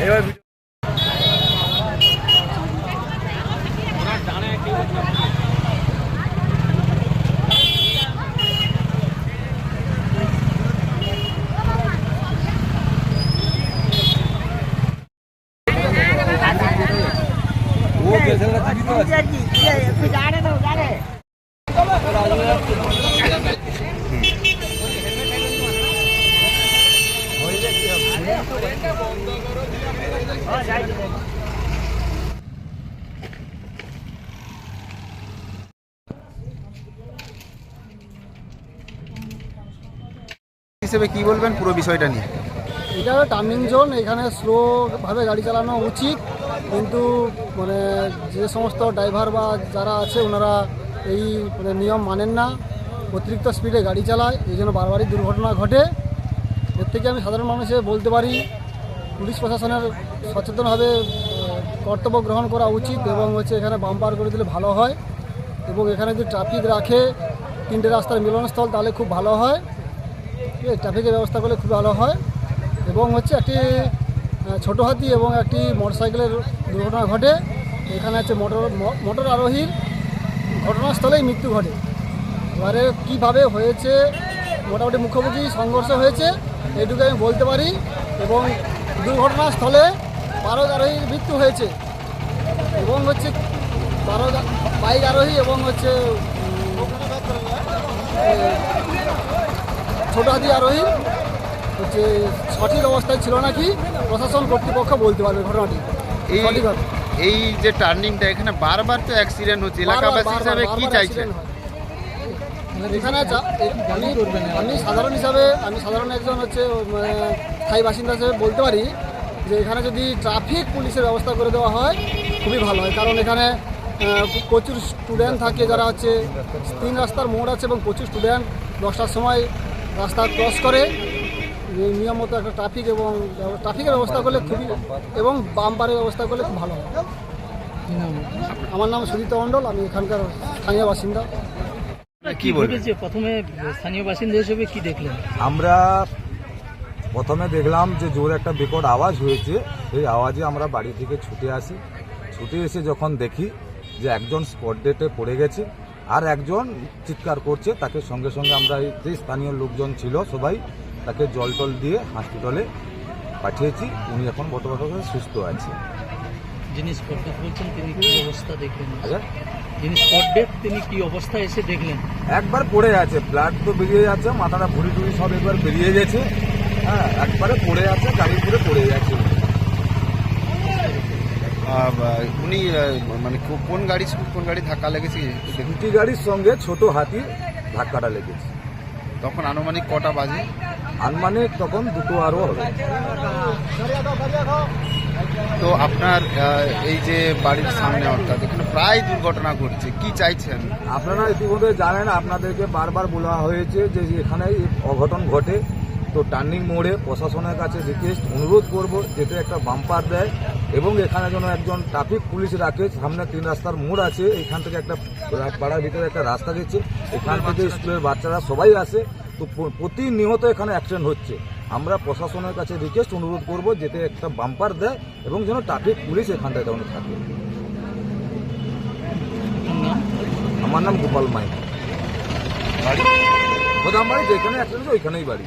এবার ও গেছে না জীবিত আছে জানে তো জানে হিসেবে কি বলবেন পুরো বিষয়টা নিয়ে? এটা টার্নিং জোন এখানে স্লোভাবে গাড়ি চালানো উচিত, কিন্তু মানে যে সমস্ত ড্রাইভার বা যারা আছে, ওনারা এই মানে নিয়ম মানেন না। অতিরিক্ত স্পিডে গাড়ি চালায়, এই জন্য বারবারই দুর্ঘটনা ঘটে। এর থেকে আমি সাধারণ মানুষে বলতে পারি পুলিশ প্রশাসনের সচেতনভাবে কর্তব্য গ্রহণ করা উচিত এবং হচ্ছে এখানে বাম্পার করে দিলে ভালো হয় এবং এখানে যদি ট্রাফিক রাখে, তিনটে রাস্তার মিলনস্থল, তাহলে খুব ভালো হয়। ঠিক আছে, ট্রাফিকের ব্যবস্থা করলে খুব ভালো হয় এবং হচ্ছে একটি ছোটো হাতি এবং একটি মোটরসাইকেলের দুর্ঘটনা ঘটে। এখানে হচ্ছে মোটর মোটর আরোহীর ঘটনাস্থলেই মৃত্যু ঘটে। এবারে কীভাবে হয়েছে, মোটামুটি মুখোমুখি সংঘর্ষ হয়েছে এইটুকু আমি বলতে পারি এবং দুর্ঘটনাস্থলে বারো আরোহীর মৃত্যু হয়েছে। এবং হচ্ছে বারো বাইক আরোহী এবং হচ্ছে ছোট হাতি আরোহী হচ্ছে সঠিক অবস্থায় ছিল নাকি? প্রশাসন কর্তৃপক্ষ বলতে পারবে ঘটনাটি এই এই যে টার্নিংটা এখানে বারবার তো অ্যাক্সিডেন্ট হচ্ছে। এলাকাবাসী হিসাবে কি চাইছেন। এখানে আমি আমি সাধারণ হিসাবে আমি সাধারণ একজন হচ্ছে মানে স্থায়ী বাসিন্দা হিসেবে বলতে পারি যে এখানে যদি ট্রাফিক পুলিশের ব্যবস্থা করে দেওয়া হয় খুবই ভালো হয়। কারণ এখানে প্রচুর স্টুডেন্ট থাকে যারা হচ্ছে তিন রাস্তার মোড় আছে এবং প্রচুর স্টুডেন্ট দশটার সময় রাস্তা ক্রস করে। নিয়ম মতো একটা ট্রাফিক এবং ট্রাফিকের ব্যবস্থা করলে খুবই এবং বাম্পারের ব্যবস্থা করলে খুব ভালো হয়। আমার নাম সুদীপ্ত মণ্ডল আমি এখানকার স্থানীয় বাসিন্দা। কি ঘটেছে প্রথমে স্থানীয় বাসিন্দা হিসেবে কি দেখলেন? আমরা প্রথমে দেখলাম যে জোর একটা বিকট আওয়াজ হয়েছে। সেই আওয়াজে আমরা বাড়ি থেকে ছুটে আসি। ছুটে এসে যখন দেখি যে একজন স্পট ডেটে পড়ে গেছে আর একজন চিৎকার করছে তাকে সঙ্গে সঙ্গে আমরা যে স্থানীয় লোকজন ছিল সবাই তাকে জল টল দিয়ে হসপিটালে পাঠিয়েছি। উনি এখন বর্তমানে সুস্থ আছে। যিনি স্পট তিনি কি অবস্থা দেখলেন? আচ্ছা। যিনি স্পট ডেথ তিনি কি অবস্থা এসে দেখলেন? একবার পড়ে আছে ব্লাড তো বেরিয়ে যাচ্ছে মাথাটা ভুড়ি টুড়ি সব একবার বেরিয়ে গেছে। হ্যাঁ একবারে পড়ে আছে গাড়ির পুরে পড়ে গেছে। আহ, উনি মানে কোন গাড়ি কোন গাড়ি ধাক্কা লেগেছে দুটি গাড়ির সঙ্গে ছোট হাতির ধাক্কাটা লেগেছে। তখন আনুমানিক কটা বাজে? আনুমানিক তখন দুটো আরও হবে। তো আপনার এই যে বাড়ির সামনে অর্থাৎ এখানে প্রায় দুর্ঘটনা ঘটছে, কি চাইছেন? আপনারা ইতিমধ্যে জানেন, আপনাদেরকে বারবার বলা হয়েছে যে এখানে অঘটন ঘটে। তো টার্নিং মোড়ে প্রশাসনের কাছে রিকোয়েস্ট অনুরোধ করব যেতে একটা বাম্পার দেয় এবং এখানে যেন একজন ট্রাফিক পুলিশ রাখে। সামনে তিন রাস্তার মোড় আছে, এখান থেকে একটা পাড়ার ভিতরে একটা রাস্তা গেছে। এখান থেকে স্কুলের বাচ্চারা সবাই আসে। তো প্রতিনিয়ত এখানে অ্যাক্সিডেন্ট হচ্ছে। আমরা প্রশাসনের কাছে রিকোয়েস্ট অনুরোধ করব যেতে একটা বাম্পার দেয় এবং যেন ট্রাফিক পুলিশ এখানটায় তেমন থাকে। আমার নাম গোপাল মাই বাড়ি। যেখানে অ্যাক্সিডেন্ট ওইখানেই বাড়ি।